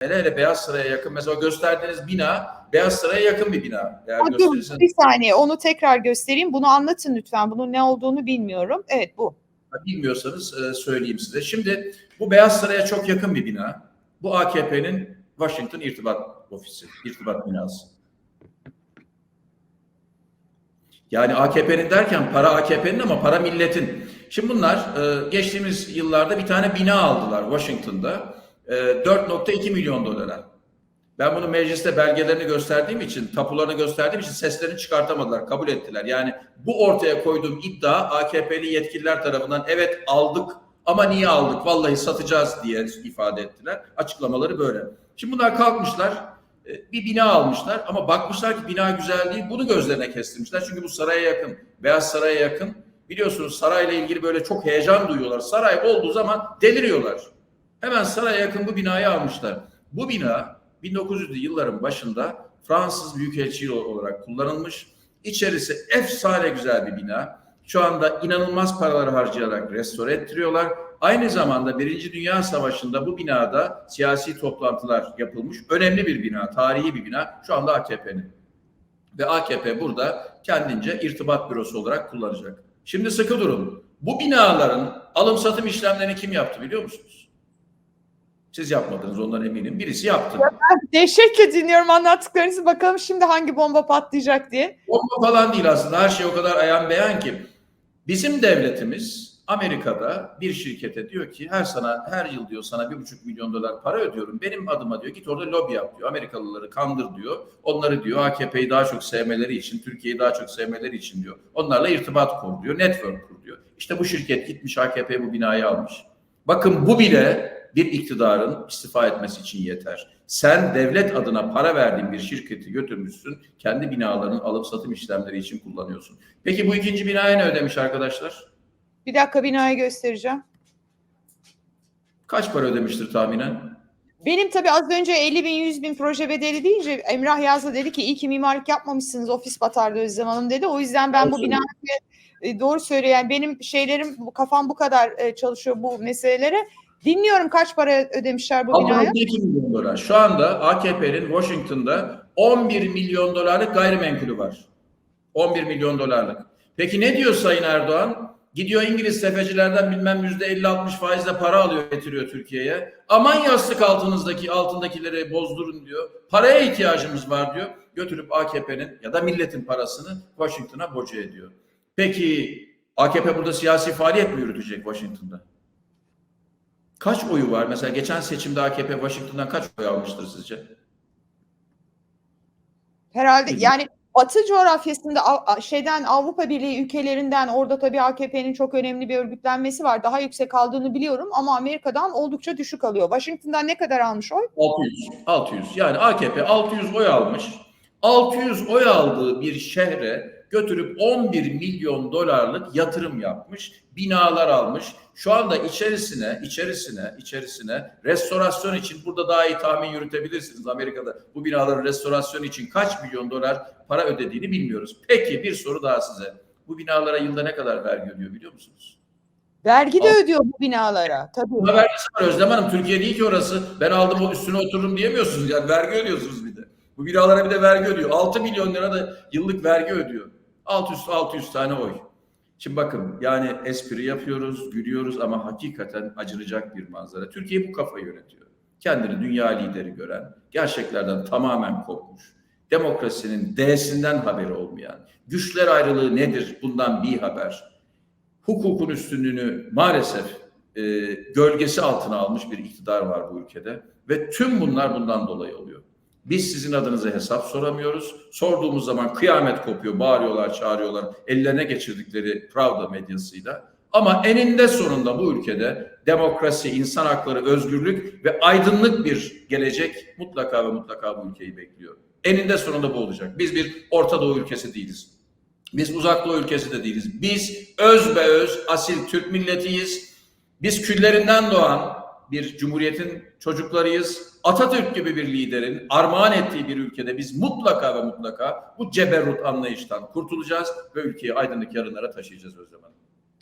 Hele hele Beyaz Saray'a yakın mesela gösterdiğiniz bina Beyaz Saray'a yakın bir bina. Eğer dur, gösterirseniz bir saniye onu tekrar göstereyim. Bunu anlatın lütfen. Bunun ne olduğunu bilmiyorum. Evet bu. bilmiyorsanız e, söyleyeyim size. Şimdi bu Beyaz Saray'a çok yakın bir bina. Bu AKP'nin Washington İrtibat Ofisi, İrtibat binası. Yani AKP'nin derken para AKP'nin ama para milletin. Şimdi bunlar e, geçtiğimiz yıllarda bir tane bina aldılar Washington'da. E, 4.2 milyon dolara. Ben bunu mecliste belgelerini gösterdiğim için, tapularını gösterdiğim için seslerini çıkartamadılar, kabul ettiler. Yani bu ortaya koyduğum iddia AKP'li yetkililer tarafından evet aldık ama niye aldık? Vallahi satacağız diye ifade ettiler. Açıklamaları böyle. Şimdi bunlar kalkmışlar, e, bir bina almışlar ama bakmışlar ki bina güzel değil. Bunu gözlerine kestirmişler. Çünkü bu saraya yakın, Beyaz Saray'a yakın. Biliyorsunuz sarayla ilgili böyle çok heyecan duyuyorlar. Saray olduğu zaman deliriyorlar. Hemen saraya yakın bu binayı almışlar. Bu bina 1900'lü yılların başında Fransız Büyükelçiliği olarak kullanılmış. İçerisi efsane güzel bir bina. Şu anda inanılmaz paralar harcayarak restore ettiriyorlar. Aynı zamanda Birinci Dünya Savaşı'nda bu binada siyasi toplantılar yapılmış. Önemli bir bina, tarihi bir bina. Şu anda AKP'nin. Ve AKP burada kendince irtibat bürosu olarak kullanacak. Şimdi sıkı durun. Bu binaların alım satım işlemlerini kim yaptı biliyor musunuz? Siz yapmadınız ondan eminim. Birisi yaptı. Dehşetle dinliyorum anlattıklarınızı. Bakalım şimdi hangi bomba patlayacak diye. Bomba falan değil aslında. Her şey o kadar ayan beyan ki. Bizim devletimiz Amerika'da bir şirkete diyor ki her sana her yıl diyor sana bir buçuk milyon dolar para ödüyorum. Benim adıma diyor git orada lobi yap diyor. Amerikalıları kandır diyor. Onları diyor AKP'yi daha çok sevmeleri için, Türkiye'yi daha çok sevmeleri için diyor. Onlarla irtibat kur diyor. Network kur diyor. İşte bu şirket gitmiş AKP bu binayı almış. Bakın bu bile bir iktidarın istifa etmesi için yeter. Sen devlet adına para verdiğin bir şirketi götürmüşsün, kendi binalarının alıp satım işlemleri için kullanıyorsun. Peki bu ikinci binaya ne ödemiş arkadaşlar? Bir dakika binayı göstereceğim. Kaç para ödemiştir tahminen? Benim tabii az önce 50 bin 100 bin proje bedeli deyince Emrah yazdı dedi ki iyi ki mimarlık yapmamışsınız ofis batardı Özlem Hanım dedi. O yüzden ben bu Olsun. binayı e, doğru söyleyen benim şeylerim bu kafam bu kadar e, çalışıyor bu meselelere. Dinliyorum kaç para ödemişler bu binaya? 6.2 milyon dolar. Şu anda AKP'nin Washington'da 11 milyon dolarlık gayrimenkulü var. 11 milyon dolarlık. Peki ne diyor Sayın Erdoğan? Gidiyor İngiliz tefecilerden bilmem yüzde 50-60 faizle para alıyor getiriyor Türkiye'ye. Aman yastık altınızdaki altındakileri bozdurun diyor. Paraya ihtiyacımız var diyor. Götürüp AKP'nin ya da milletin parasını Washington'a boca ediyor. Peki AKP burada siyasi faaliyet mi yürütecek Washington'da? Kaç oyu var? Mesela geçen seçimde AKP Washington'dan kaç oy almıştır sizce? Herhalde yani Batı coğrafyasında şeyden Avrupa Birliği ülkelerinden orada tabii AKP'nin çok önemli bir örgütlenmesi var. Daha yüksek aldığını biliyorum ama Amerika'dan oldukça düşük alıyor. Washington'dan ne kadar almış oy? 600. 600. Yani AKP 600 oy almış. 600 oy aldığı bir şehre götürüp 11 milyon dolarlık yatırım yapmış. Binalar almış. Şu anda içerisine, içerisine, içerisine restorasyon için burada daha iyi tahmin yürütebilirsiniz. Amerika'da bu binaların restorasyon için kaç milyon dolar para ödediğini bilmiyoruz. Peki bir soru daha size. Bu binalara yılda ne kadar vergi ödüyor biliyor musunuz? Vergi de Al- ödüyor bu binalara. Tabii. Buna vergisi var Özlem Hanım. Türkiye değil ki orası. Ben aldım o üstüne otururum diyemiyorsunuz. Yani vergi ödüyorsunuz bir de. Bu binalara bir de vergi ödüyor. 6 milyon lira da yıllık vergi ödüyor. 600 600 tane oy. Şimdi bakın yani espri yapıyoruz, gülüyoruz ama hakikaten acınacak bir manzara. Türkiye bu kafayı yönetiyor. Kendini dünya lideri gören, gerçeklerden tamamen kopmuş, demokrasinin D'sinden haberi olmayan, güçler ayrılığı nedir bundan bir haber, hukukun üstünlüğünü maalesef e, gölgesi altına almış bir iktidar var bu ülkede ve tüm bunlar bundan dolayı oluyor. Biz sizin adınıza hesap soramıyoruz. Sorduğumuz zaman kıyamet kopuyor, bağırıyorlar, çağırıyorlar. Ellerine geçirdikleri Pravda medyasıyla. Ama eninde sonunda bu ülkede demokrasi, insan hakları, özgürlük ve aydınlık bir gelecek mutlaka ve mutlaka bu ülkeyi bekliyor. Eninde sonunda bu olacak. Biz bir Orta Doğu ülkesi değiliz. Biz uzak doğu ülkesi de değiliz. Biz öz be öz asil Türk milletiyiz. Biz küllerinden doğan bir cumhuriyetin çocuklarıyız. Atatürk gibi bir liderin armağan ettiği bir ülkede biz mutlaka ve mutlaka bu ceberrut anlayıştan kurtulacağız ve ülkeyi aydınlık yarınlara taşıyacağız Özlem Hanım.